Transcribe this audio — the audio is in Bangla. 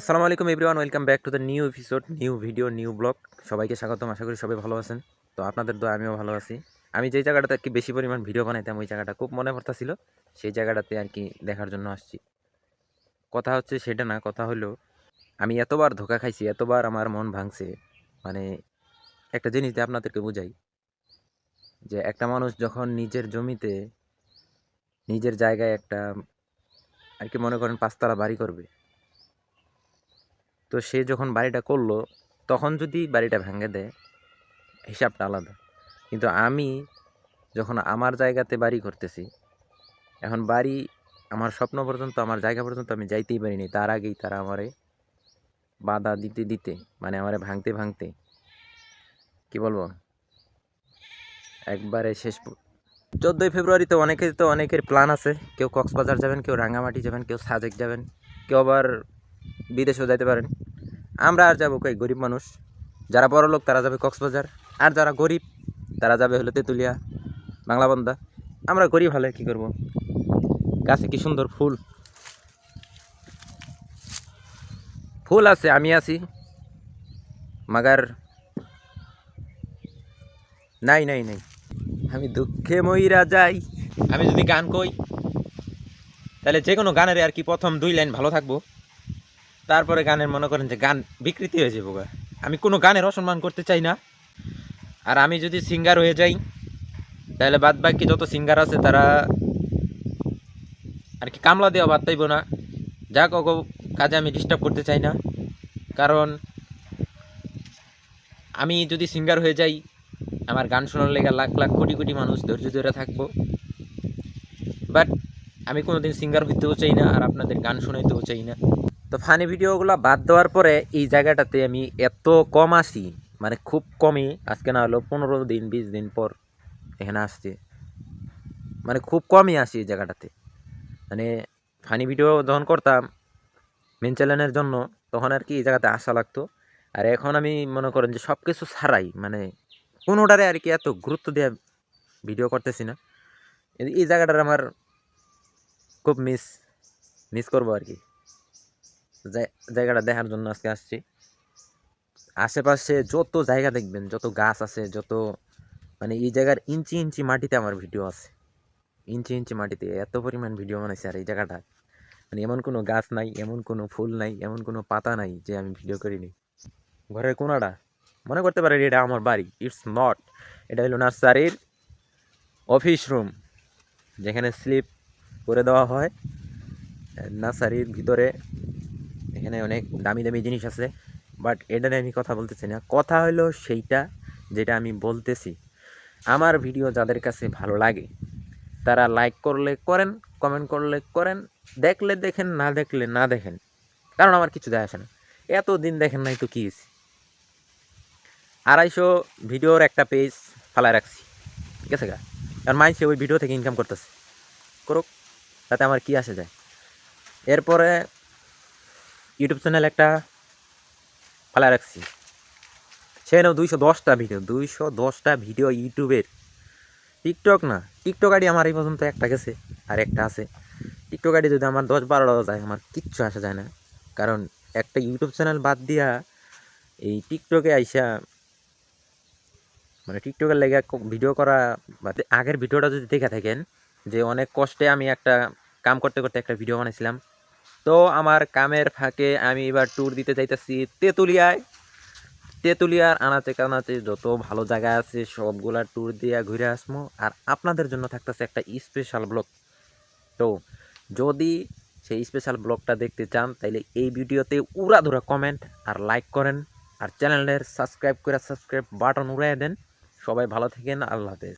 আসসালামু আলাইকুম everyone, welcome back to the new episode, new video, new blog. সবাইকে স্বাগতম, আশা করি সবাই ভালো আছেন। তো আপনাদের দোয়া, আমিও ভালো আছি। আমি যেই জায়গাটাতে আর কি বেশি পরিমাণ ভিডিও বানাইতাম, ওই জায়গাটা খুব মনে পড়তেছিল। সেই জায়গাটাতে আর কি দেখার জন্য আসছি। কথা হচ্ছে সেটা না, কথা হলো, আমি এতবার ধোকা খাইছি, এতবার আমার মন ভাঙছে মানে একটা জিনিস দিয়ে আপনাদেরকে বুঝাই, যে একটা মানুষ যখন নিজের জমিতে, নিজের জায়গায় একটা, আর কি মনে করেন পাঁচতলা বাড়ি করবে তো সে যখন বাড়িটা করল, তখন যদি বাড়িটা ভেঙে দেয়, হিসাবটা আলাদা। কিন্তু আমি যখন আমার জায়গাতে বাড়ি করতেছি, এখন বাড়ি আমার স্বপ্ন পর্যন্ত, আমার জায়গা পর্যন্ত আমি যাইতেই পারিনি। তার আগেই তারা আমারে বাধা দিতে দিতে মানে আমারে ভাঙতে ভাঙতে, কি বলব? একবারে শেষ চোদ্দোই ফেব্রুয়ারিতে অনেকের তো অনেকের প্ল্যান আছে, কেউ কক্সবাজার যাবেন, কেউ রাঙামাটি যাবেন, কেউ সাজেক যাবেন, কেউ আবার বিদেশেও যাইতে পারেন। আমরা আর যাব কই? গরিব মানুষ। যারা বড় লোক, তারা যাবে কক্সবাজার। আর যারা গরিব, তারা যাবে হলো তেঁতুলিয়া বাংলা বন্দা আমরা গরিব হলে কী করব? গাছে কি সুন্দর ফুল? ফুল আছে, আমি আছি। মাগার নাই নাই নাই। আমি দুঃখে মইরা যাই। আমি যদি গান কই, তাহলে যে কোনো গানের আর কি প্রথম দুই লাইন ভালো থাকব। তারপরে গানের মনে করেন যে গান বিকৃতি হয়ে যাব। আমি কোনো গানের অসম্মান করতে চাই না। আর আমি যদি সিঙ্গার হয়ে যাই, তাহলে বাদ বাকি যত সিঙ্গার আছে তারা আর কি কামলা দেওয়া বাদ পাইব না। যা কাউকে কাজে আমি ডিস্টার্ব করতে চাই না। কারণ আমি যদি সিঙ্গার হয়ে যাই, আমার গান শোনার লেগে লাখ লাখ কোটি কোটি মানুষ ধৈর্য ধরে থাকব। বাট আমি কোনোদিন সিঙ্গার হইতেও চাই না আর আপনাদের গান শোনাইতেও চাই না। তো ফানি ভিডিওগুলো বাদ দেওয়ার পরে এই জায়গাটাতে আমি এত কম আসি মানে খুব কমই, আজকে না হলো পনেরো দিন, বিশ দিন পর এখানে আসছে। মানে খুব কমই আসি এই জায়গাটাতে। মানে ফানি ভিডিও যখন করতাম মেন চ্যানেলের জন্য, তখন আর কি এই জায়গাতে আসা লাগতো। আর এখন আমি মনে করেন যে সব কিছু ছাড়াই মানে কোনোটারে আর কি এত গুরুত্ব দিয়ে ভিডিও করতেছি না। এই- জায়গাটার আমার খুব মিস মিস করব আর কি। জায়গাটা দেখার জন্য আজকে আসছি। আশেপাশে যত জায়গা দেখবেন, যত গাছ আছে, যত মানে এই জায়গার ইঞ্চি ইঞ্চি মাটিতে আমার ভিডিও আছে। ইঞ্চি ইঞ্চি মাটিতে এত পরিমাণ ভিডিও বানাইছে আর এই জায়গাটা। মানে এমন কোনো গাছ নাই, এমন কোনো ফুল নাই, এমন কোনো পাতা নাই যে আমি ভিডিও করিনি। ঘরের কোনাটা, মনে করতে পারেন এটা আমার বাড়ি, ইটস নট। এটা হলো নার্সারির অফিস রুম, যেখানে স্লিপ করে দেওয়া হয়। নার্সারির ভিতরে এখানে অনেক দামি দামি জিনিস আছে বাট এটা নিয়ে আমি কথা বলতেছি না। কথা হলো সেইটা যেটা আমি বলতেছি। আমার ভিডিও যাদের কাছে ভালো লাগে, তারা লাইক করলে করেন কমেন্ট করলে করেন, দেখলে দেখেন, না দেখলে না দেখেন। কারণ আমার কিছু যায় আসে না। এত দিন দেখেন নাই তো কী? আড়াইশো ভিডিওর একটা পেজ ফালায় রাখছি। ঠিক আছে গা? কারণ মাইসে ওই ভিডিও থেকে ইনকাম করতেছে। করুক, তাতে আমার কি আসে যায়? এরপরে ইউটিউব চ্যানেল একটা ফালায় রাখছি। সেখানেও দুইশো দশটা ভিডিও দুইশো দশটা ভিডিও ইউটিউবের। টিকটক না, টিকটক আইডি আমার এই পর্যন্ত একটা গেছে আর একটা আছে। টিকটক আইডি যদি আমার দশ বারোটা যায়, আমার কিচ্ছু আসা যায় না। কারণ একটা ইউটিউব চ্যানেল বাদ দিয়া এই টিকটকে আইসা মানে টিকটকের লেগে ভিডিও করা বা আগের ভিডিওটা যদি দেখে থাকেন, যে অনেক কষ্টে আমি একটা কাম করতে করতে একটা ভিডিও বানাইছিলাম। তো আমার কামের ফাঁকে আমি এবার ট্যুর দিতে চাইতেছি তেঁতুলিয়ায়। তেঁতুলিয়ার আনাচে কানাচে যত ভালো জায়গা আছে, সবগুলা ট্যুর দিয়ে ঘুরে আসব আর আপনাদের জন্য থাকতেছে একটা স্পেশাল ব্লগ তো যদি সেই স্পেশাল ব্লগটা দেখতে চান তাহলে এই ভিডিওতে উড়াধুরা কমেন্ট আর লাইক করেন। আর চ্যানেলের সাবস্ক্রাইব করে সাবস্ক্রাইব বাটন উড়াই দেন। সবাই ভালো থাকেন, আল্লাহ হাফেজ।